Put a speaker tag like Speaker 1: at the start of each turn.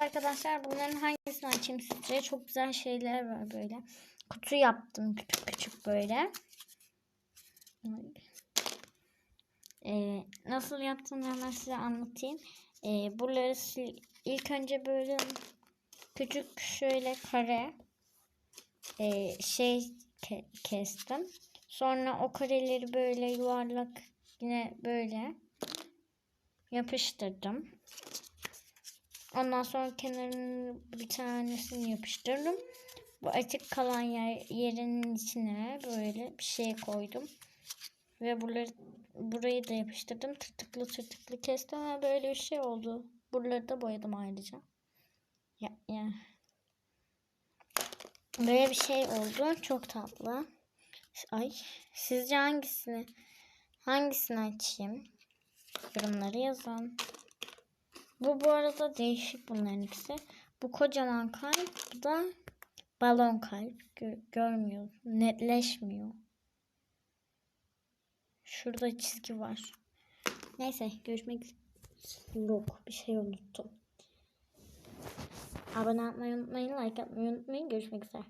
Speaker 1: Arkadaşlar bunların hangisini açayım sizce? Çok güzel şeyler var böyle. Kutu yaptım küçük küçük böyle. Ee, nasıl yaptığımı hemen size anlatayım. Ee, buraları ilk önce böyle küçük şöyle kare e, şey ke- kestim. Sonra o kareleri böyle yuvarlak yine böyle yapıştırdım. Ondan sonra kenarının bir tanesini yapıştırdım. Bu açık kalan yer, yerinin içine böyle bir şey koydum. Ve buraları, burayı da yapıştırdım. Tırtıklı tırtıklı kestim ve böyle bir şey oldu. Buraları da boyadım ayrıca. Ya, ya. Böyle bir şey oldu. Çok tatlı. Ay, sizce hangisini hangisini açayım? Yorumları yazın. Bu bu arada değişik bunların ikisi. Bu kocaman kalp, bu da balon kalp. Gö- görmüyor, netleşmiyor. Şurada çizgi var. Neyse görüşmek yok bir şey unuttum. Abone olmayı unutmayın, like atmayı unutmayın. Görüşmek üzere.